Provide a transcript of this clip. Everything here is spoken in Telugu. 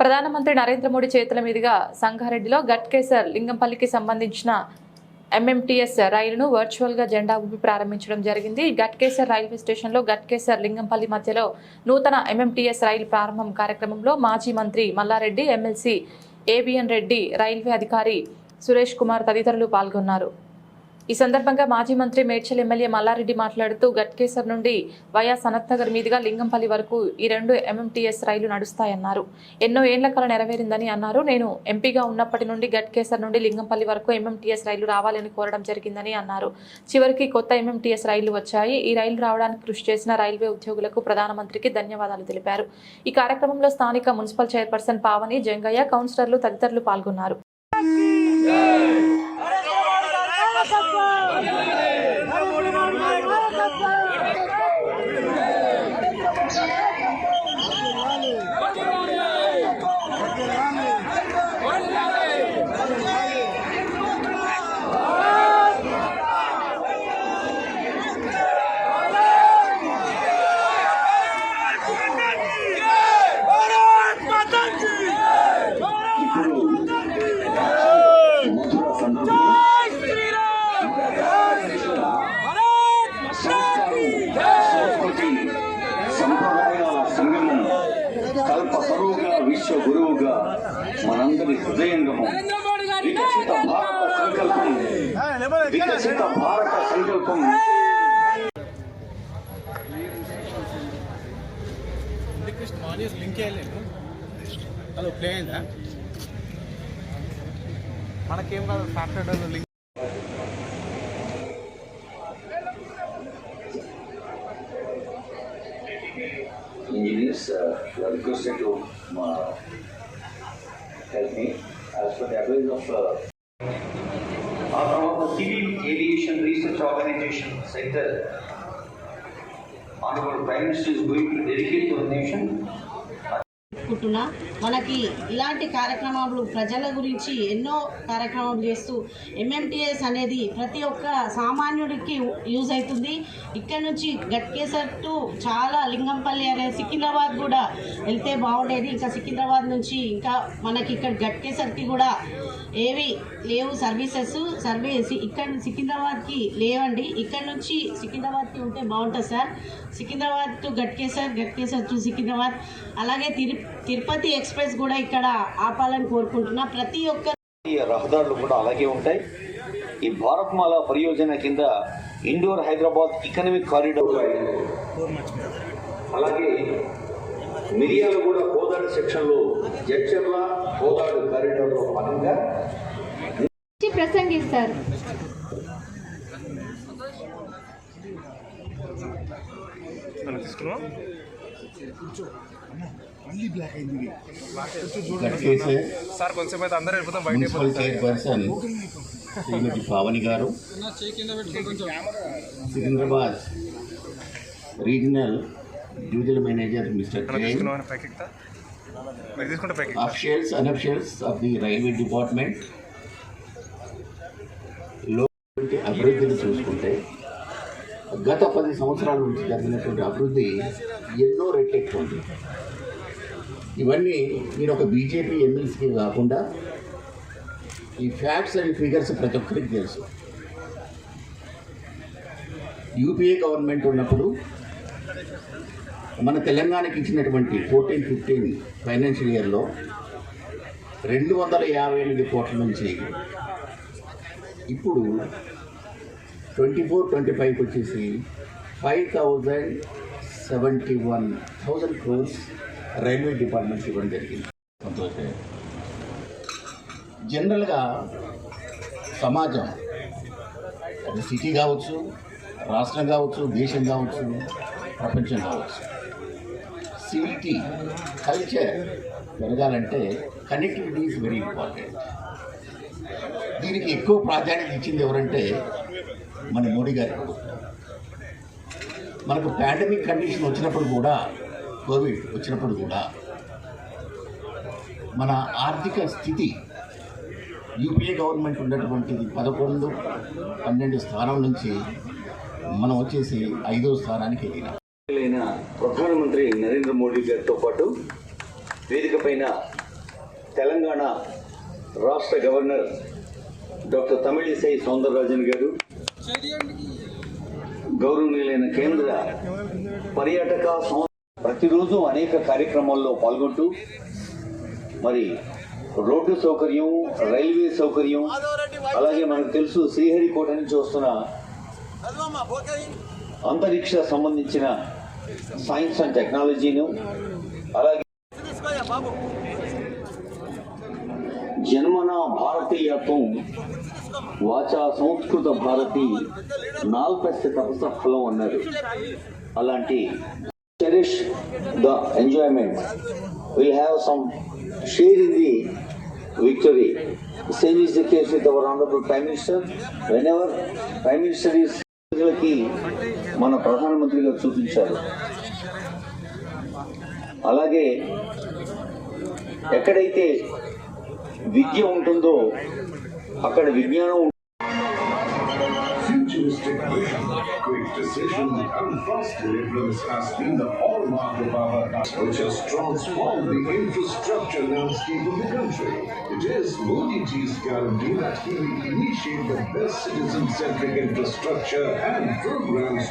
ప్రధానమంత్రి నరేంద్ర మోడీ చేతుల మీదుగా సంగారెడ్డిలో గట్కేసర్ లింగంపల్లికి సంబంధించిన ఎంఎంటీఎస్ రైలును వర్చువల్గా జెండా ఊపి ప్రారంభించడం జరిగింది. గట్కేసర్ రైల్వే స్టేషన్లో గట్కేసర్ లింగంపల్లి మధ్యలో నూతన ఎంఎంటీఎస్ రైలు ప్రారంభం కార్యక్రమంలో మాజీ మంత్రి Mallareddy MLC ABN Reddy railway అధికారి సురేష్ కుమార్ తదితరులు పాల్గొన్నారు. ఈ సందర్భంగా మాజీ మంత్రి మేడ్చల్ ఎమ్మెల్యే మల్లారెడ్డి మాట్లాడుతూ గట్కేసర్ నుండి వైఎస్ సనత్ మీదుగా లింగంపల్లి వరకు ఈ రెండు ఎంఎంటీఎస్ రైలు నడుస్తాయన్నారు. ఎన్నో ఏండ్ల కళ నెరవేరిందని అన్నారు. నేను ఎంపీగా ఉన్నప్పటి నుండి గట్కేసర్ నుండి లింగంపల్లి వరకు ఎంఎంటీఎస్ రైలు రావాలని కోరడం జరిగిందని అన్నారు. చివరికి కొత్త ఎంఎంటీఎస్ రైళ్ళు వచ్చాయి. ఈ రైలు రావడానికి కృషి చేసిన రైల్వే ఉద్యోగులకు ప్రధానమంత్రికి ధన్యవాదాలు తెలిపారు. ఈ కార్యక్రమంలో స్థానిక మున్సిపల్ చైర్పర్సన్ పావని జంగయ్య కౌన్సిలర్లు తదితరులు పాల్గొన్నారు. Papa! సంస్కృతి సంప్రదాయాల సంగమం కల్ప గురువుగా విశ్వ గురువుగా మనందరి హృదయంగమం. వికసిత భారత సంకల్పం వికసిత భారత సంకల్పం. లింక్ ప్లే అయిందా? మనకేం కాదు సాటర్డేలో link to uh, help me as per the advice of uh, from the Civil Aviation Research Organization Center. Honorable Prime Minister is going to dedicate to the nation అనుకుంటున్నా మనకి ఇలాంటి కార్యక్రమాలు ప్రజల గురించి ఎన్నో కార్యక్రమాలు చేస్తూ ఎంఎంటీఎస్ అనేది ప్రతి ఒక్క సామాన్యుడికి యూజ్ అవుతుంది. ఇక్కడ నుంచి గట్కేసర్ టు చాలా లింగంపల్లి అనే సికింద్రాబాద్ కూడా వెళ్తే బాగుండేది. ఇంకా సికింద్రాబాద్ నుంచి ఇంకా మనకి ఇక్కడ గట్కేసర్కి కూడా ఏవి లేవు సర్వీసెస్ సర్వీస్. ఇక్కడ సికింద్రాబాద్కి లేవండి. ఇక్కడ నుంచి సికింద్రాబాద్కి ఉంటే బాగుంటుంది sir. Secunderabad to Ghatkesar Ghatkesar to Secunderabad. అలాగే తిరు తిరుపతి ఎక్స్ప్రెస్ కూడా ఇక్కడ ఆపాలని కోరుకుంటున్నా. ప్రతి ఒక్క రహదారులు కూడా అలాగే ఉంటాయి. ఈ భారత్మాల పరియోజన కింద ఇండోర్ హైదరాబాద్ ఎకనామిక్ కారిడార్ అలాగే మిరియాలు కూడా కోదాడు సెక్షన్లో జడ్చర్ల కోదాడు కారిడార్లో భాగంగా ప్రసంగిస్తారు. Municipal chairperson Shrimati Pavani garu Secunderabad regional divisional manager mister. Officials unofficials of the railway department. లో అభివృద్ధిని చూసుకుంటే గత పది సంవత్సరాల నుంచి జరిగినటువంటి అభివృద్ధి ఎన్నో రెట్లు ఎక్కువ ఉంది ఇవన్నీ మీరు ఒక బీజేపీ ఎమ్మెల్సీకి కాకుండా ఈ ఫ్యాక్ట్స్ అండ్ ఫిగర్స్ ప్రతి ఒక్కరికి తెలుసు. యూపీఏ గవర్నమెంట్ ఉన్నప్పుడు మన తెలంగాణకి ఇచ్చినటువంటి ఫోర్టీన్ ఫిఫ్టీన్ ఫైనాన్షియల్ ఇయర్లో రెండు వందల యాభై ఎనిమిది కోట్ల నుంచి ఇప్పుడు ట్వంటీ ఫోర్ ట్వంటీ ఫైవ్కి వచ్చేసి five thousand seventy one thousand crores railway డిపార్ట్మెంట్కి ఇవ్వడం జరిగింది. సంతోషం జనరల్గా సమాజం అది సిటీ కావచ్చు రాష్ట్రం కావచ్చు దేశం కావచ్చు ప్రపంచం కావచ్చు సిటీ కల్చర్ పెరగాలంటే కనెక్టివిటీ ఈజ్ వెరీ ఇంపార్టెంట్ దీనికి ఎక్కువ ప్రాధాన్యత ఇచ్చింది ఎవరంటే మన మోడీ గారి. ప్రభుత్వం మనకు పాండమిక్ కండిషన్ వచ్చినప్పుడు కూడా కోవిడ్ వచ్చినప్పుడు కూడా మన ఆర్థిక స్థితి యూపీఏ గవర్నమెంట్ ఉన్నటువంటిది పదకొండు పన్నెండు స్థానం నుంచి మనం వచ్చేసి ఐదో స్థానానికి వెళ్ళినాం. అయిన ప్రధానమంత్రి నరేంద్ర మోడీ గారితో పాటు వేదిక పైన తెలంగాణ రాష్ట్ర గవర్నర్ డాక్టర్ తమిళిసై సౌందరరాజన్ గారు గౌరవనీయులైన కేంద్ర పర్యాటక ప్రతిరోజు అనేక కార్యక్రమాల్లో పాల్గొంటూ మరి రోడ్డు సౌకర్యం రైల్వే సౌకర్యం అలాగే మనకు తెలుసు శ్రీహరికోట నుంచి వస్తున్న అంతరిక్ష సంబంధించిన సైన్స్ అండ్ టెక్నాలజీను అలాగే జన్మన భారతీయత్వం వాచా సంస్కృత భారతి నాల్పస్య తపస ఫలం అన్నారు అలాంటి cherish the enjoyment will have some share in the victory same is the case with our honourable prime minister whenever prime minister is ప్రజలకి మన ప్రధానమంత్రి గారు చూపించారు. అలాగే ఎక్కడైతే విద్య ఉంటుందో అక్కడ విజ్ఞానం ఉంటుందో of which has transformed the infrastructure landscape of the country. It is Modi ji's guarantee that he will initiate the best citizen-centric infrastructure and programs